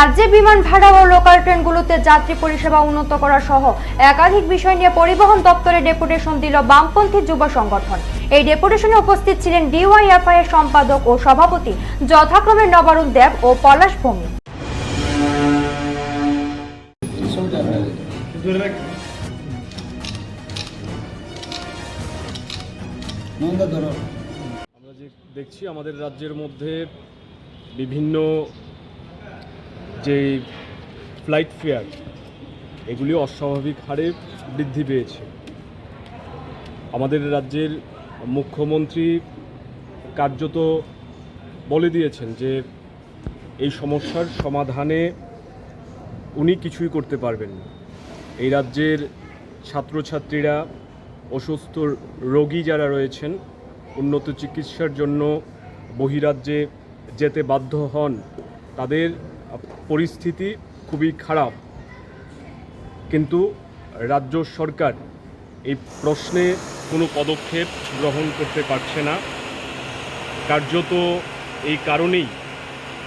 রাজ্যে বিমান ভাড়া ও লোকাল ট্রেনগুলোতে যাত্রী পরিষেবা উন্নত করা সহ একাধিক বিষয় নিয়ে পরিবহন দপ্তরে ডেপুটেশন দিল বামপন্থী যুব সংগঠন। এই ডেপুটেশনে উপস্থিত ছিলেন ডিওয়াইএফআই এর সম্পাদক ও সভাপতি যথাক্রমে নবারুণ দেব ও পলাশ ধরো। আমরা যে দেখছি আমাদের রাজ্যের মধ্যে বিভিন্ন যে ফ্লাইট ফেয়ার, এগুলি অস্বাভাবিক হারে বৃদ্ধি পেয়েছে। আমাদের রাজ্যের মুখ্যমন্ত্রী কার্যত বলে দিয়েছেন যে, এই সমস্যার সমাধানে উনি কিছুই করতে পারবেন না। এই রাজ্যের ছাত্রছাত্রীরা, অসুস্থ রোগী যারা রয়েছেন, উন্নত চিকিৎসার জন্য বহিরাজ্যে যেতে বাধ্য হন, তাদের পরিস্থিতি খুবই খারাপ। কিন্তু রাজ্য সরকার এই প্রশ্নে কোনো পদক্ষেপ গ্রহণ করতে পারছে না। কার্যত এই কারণেই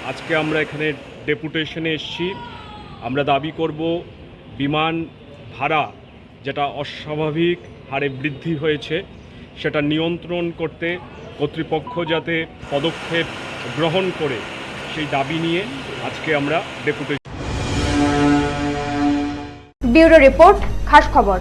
আজকে আমরা এখানে ডেপুটেশনে এসেছি। আমরা দাবি করব বিমান ভাড়া যেটা অস্বাভাবিক হারে বৃদ্ধি হয়েছে, সেটা নিয়ন্ত্রণ করতে কর্তৃপক্ষ যাতে পদক্ষেপ গ্রহণ করে। সেই দাবি নিয়ে আজকে আমরা ডেপুটেশন ব্যুরো রিপোর্ট খাস খবর।